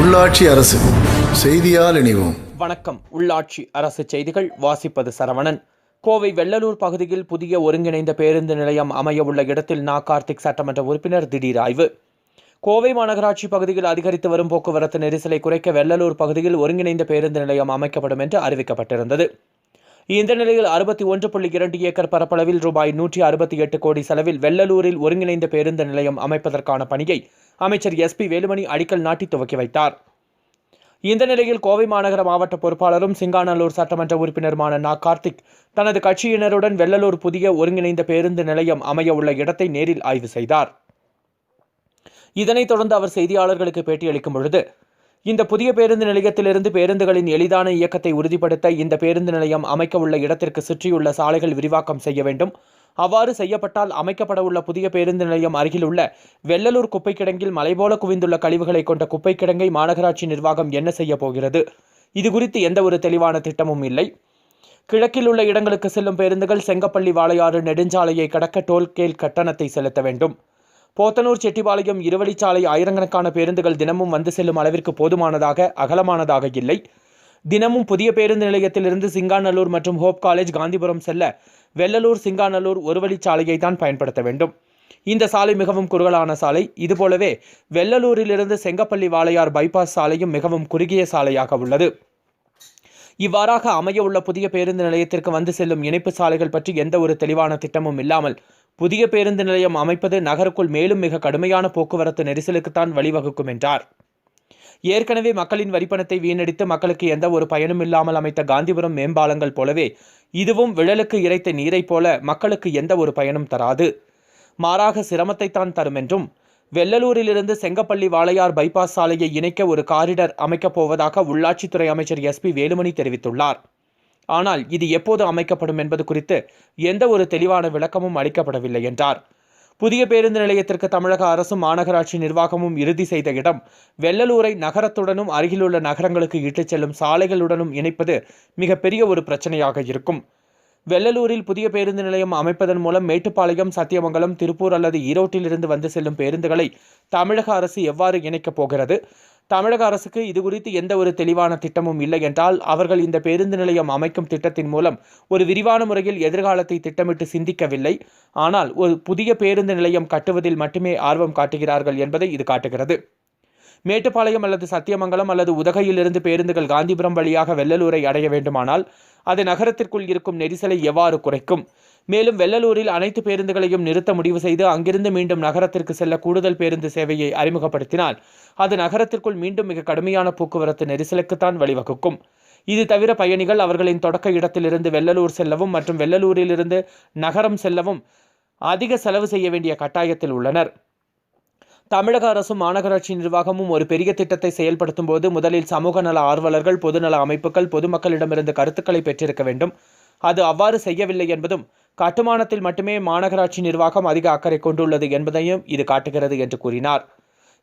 உள்ளாட்சி அரசு செய்தியால் இணைவோம். வணக்கம். உள்ளாட்சி அரசு செய்திகள் வாசிப்பது சரவணன். கோவை வெள்ளலூர் பகுதியில் புதிய ஒருங்கிணைந்த பேருந்து நிலையம் அமைய உள்ள இடத்தில் நா. கார்த்திக் சட்டமன்ற உறுப்பினர் திடீர் ஆய்வு. கோவை மாநகராட்சி பகுதியில் அதிகரித்து வரும் போக்குவரத்து நெரிசலை குறைக்க வெள்ளலூர் பகுதியில் ஒருங்கிணைந்த பேருந்து நிலையம் அமைக்கப்படும் என்று அறிவிக்கப்பட்டிருந்தது. இந்த நிலையில் அறுபத்தி ஒன்று புள்ளி இரண்டு ஏக்கர் பரப்பளவில் ரூபாய் நூற்றி அறுபத்தி எட்டு கோடி செலவில் வெள்ளலூரில் ஒருங்கிணைந்த பேருந்து நிலையம் அமைப்பதற்கான பணியை அமைச்சர் எஸ்பி வேலுமணி அடிக்கல் நாட்டி துவக்கி வைத்தார். இந்த நிலையில் கோவை மாநகர மாவட்ட பொறுப்பாளரும் சிங்காநல்லூர் சட்டமன்ற உறுப்பினருமான நா. கார்த்திக் தனது கட்சியினருடன் வெள்ளலூர் புதிய ஒருங்கிணைந்த பேருந்து நிலையம் அமைய உள்ள இடத்தை நேரில் ஆய்வு செய்தார். இதனைத் தொடர்ந்து அவர் செய்தியாளர்களுக்கு பேட்டியளிக்கும் பொழுது இந்த புதிய பேருந்து நிலையத்திலிருந்து பேருந்துகளின் எளிதான இயக்கத்தை உறுதிப்படுத்த இந்த பேருந்து நிலையம் அமைக்க உள்ள இடத்திற்கு சுற்றியுள்ள சாலைகள் விரிவாக்கம் செய்ய வேண்டும். அவ்வாறு செய்யப்பட்டால் அமைக்கப்படவுள்ள புதிய பேருந்து நிலையம் அருகிலுள்ள வெள்ளலூர் குப்பை கிடங்கில் மலைபோல குவிந்துள்ள கழிவுகளை கொண்ட குப்பை கிடங்கை மாநகராட்சி நிர்வாகம் என்ன செய்ய போகிறது? இதுகுறித்து எந்த ஒரு தெளிவான திட்டமும் இல்லை. கிழக்கில் உள்ள இடங்களுக்கு செல்லும் பேருந்துகள் செங்கப்பள்ளி வாளையாறு நெடுஞ்சாலையை கடக்க டோல்கேல் கட்டணத்தை செலுத்த வேண்டும். போத்தனூர் செட்டிபாளையம் இருவழிச்சாலை ஆயிரக்கணக்கான பேருந்துகள் தினமும் வந்து செல்லும் அளவிற்கு போதுமானதாக அகலமானதாக இல்லை. தினமும் புதிய பேருந்து நிலையத்திலிருந்து சிங்காநல்லூர் மற்றும் ஹோப் காலேஜ் காந்திபுரம் செல்ல வெள்ளலூர் சிங்காநல்லூர் ஒருவழிச்சாலையை தான் பயன்படுத்த வேண்டும். இந்த சாலை மிகவும் குறுகலான சாலை. இதுபோலவே வெள்ளலூரிலிருந்து செங்கப்பள்ளி வாளையார் பைபாஸ் சாலையும் மிகவும் குறுகிய சாலையாக உள்ளது. இவ்வாறாக அமைய உள்ள புதிய பேருந்து நிலையத்திற்கு வந்து செல்லும் இணைப்பு சாலைகள் பற்றி எந்த ஒரு தெளிவான திட்டமும் இல்லாமல் புதிய பேருந்து நிலையம் அமைப்பது நகருக்குள் மேலும் மிக கடுமையான போக்குவரத்து நெரிசலுக்குத்தான் வழிவகுக்கும் என்றார். ஏற்கனவே மக்களின் வரிப்பணத்தை வீணடித்து மக்களுக்கு எந்த ஒரு பயனும் இல்லாமல் அமைத்த காந்திபுரம் மேம்பாலங்கள் போலவே இதுவும் விழலுக்கு இறைத்த நீரைப் போல மக்களுக்கு எந்த ஒரு பயனும் தராது. மாறாக சிரமத்தைத்தான் தரும் என்றும் வெள்ளலூரிலிருந்து செங்கப்பள்ளி வாளையார் பைபாஸ் சாலையை இணைக்க ஒரு காரிடர் அமைக்கப் போவதாக உள்ளாட்சித்துறை அமைச்சர் எஸ்பி வேலுமணி தெரிவித்துள்ளார். ஆனால் இது எப்போது அமைக்கப்படும் என்பது குறித்து எந்த ஒரு தெளிவான விளக்கமும் அளிக்கப்படவில்லை என்றார். புதிய பேருந்து நிலையத்திற்கு தமிழக அரசும் மாநகராட்சி நிர்வாகமும் இறுதி செய்த இடம் வெள்ளலூரை நகரத்துடனும் அருகிலுள்ள நகரங்களுக்கு இட்டுச் செல்லும் சாலைகளுடனும் இணைப்பது மிகப்பெரிய ஒரு பிரச்சனையாக இருக்கும். வெள்ளலூரில் புதிய பேருந்து நிலையம் அமைப்பதன் மூலம் மேட்டுப்பாளையம் சத்தியமங்கலம் திருப்பூர் அல்லது ஈரோட்டிலிருந்து வந்து செல்லும் பேருந்துகளை தமிழக அரசு எவ்வாறு இணைக்கப் போகிறது? தமிழக அரசுக்கு இது குறித்து எந்த ஒரு தெளிவான திட்டமும் இல்லை என்றால் அவர்கள் இந்த பேருந்து நிலையம் அமைக்கும் திட்டத்தின் மூலம் ஒரு விரிவான முறையில் எதிர்காலத்தை திட்டமிட்டு சிந்திக்கவில்லை. ஆனால் ஒரு புதிய பேருந்து நிலையம் கட்டுவதில் மட்டுமே ஆர்வம் காட்டுகிறார்கள் என்பதை இது காட்டுகிறது. மேட்டுப்பாளையம் அல்லது சத்தியமங்கலம் அல்லது உதகையிலிருந்து பேருந்துகள் காந்திபுரம் வழியாக வெள்ளலூரை அடைய வேண்டுமானால் அது நகரத்திற்குள் இருக்கும் நெரிசலை எவ்வாறு குறைக்கும்? மேலும் வெள்ளலூரில் அனைத்து பேருந்துகளையும் நிறுத்த முடிவு செய்து அங்கிருந்து மீண்டும் நகரத்திற்கு செல்ல கூடுதல் பேருந்து சேவையை அறிமுகப்படுத்தினால் அது நகரத்திற்குள் மீண்டும் மிக கடுமையான போக்குவரத்து நெரிசலுக்குத்தான் வழிவகுக்கும். இது தவிர பயணிகள் அவர்களின் தொடக்க இடத்திலிருந்து வெள்ளலூர் செல்லவும் மற்றும் வெள்ளலூரிலிருந்து நகரம் செல்லவும் அதிக செலவு செய்ய வேண்டிய கட்டாயத்தில் உள்ளனர். தமிழக அரசும் மாநகராட்சி நிர்வாகமும் ஒரு பெரிய திட்டத்தை செயல்படுத்தும் போது முதலில் சமூக நல ஆர்வலர்கள் பொதுநல அமைப்புகள் பொதுமக்களிடமிருந்து கருத்துக்களை பெற்றிருக்க வேண்டும். அது அவ்வாறு செய்யவில்லை என்பதும் கட்டுமானத்தில் மட்டுமே மாநகராட்சி நிர்வாகம் அதிக அக்கறை கொண்டுள்ளது என்பதையும் இது காட்டுகிறது என்று கூறினார்.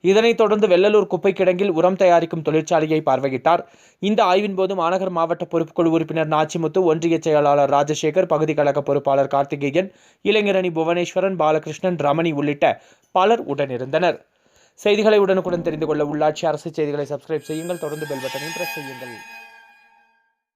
இதனைத் தொடர்ந்து வெள்ளலூர் குப்பை கிடங்கில் உரம் தயாரிக்கும் தொழிற்சாலையை பார்வையிட்டார். இந்த ஆய்வின் போது மாநகர் மாவட்ட பொறுப்புக்குழு உறுப்பினர் நாச்சிமுத்து ஒன்றிய செயலாளர் ராஜசேகர் பகுதி கழக பொறுப்பாளர் கார்த்திகேயன் இளைஞரணி புவனேஸ்வரன் பாலகிருஷ்ணன் ரமணி உள்ளிட்ட பலர் உடனிருந்தனர். செய்திகளை உடனுக்குடன் தெரிந்து கொள்ள உள்ளாட்சி அரசு செய்திகளை சப்ஸ்கிரைப் செய்யுங்கள். தொடர்ந்து பெல் பட்டனையும் பிரஸ் செய்யுங்கள்.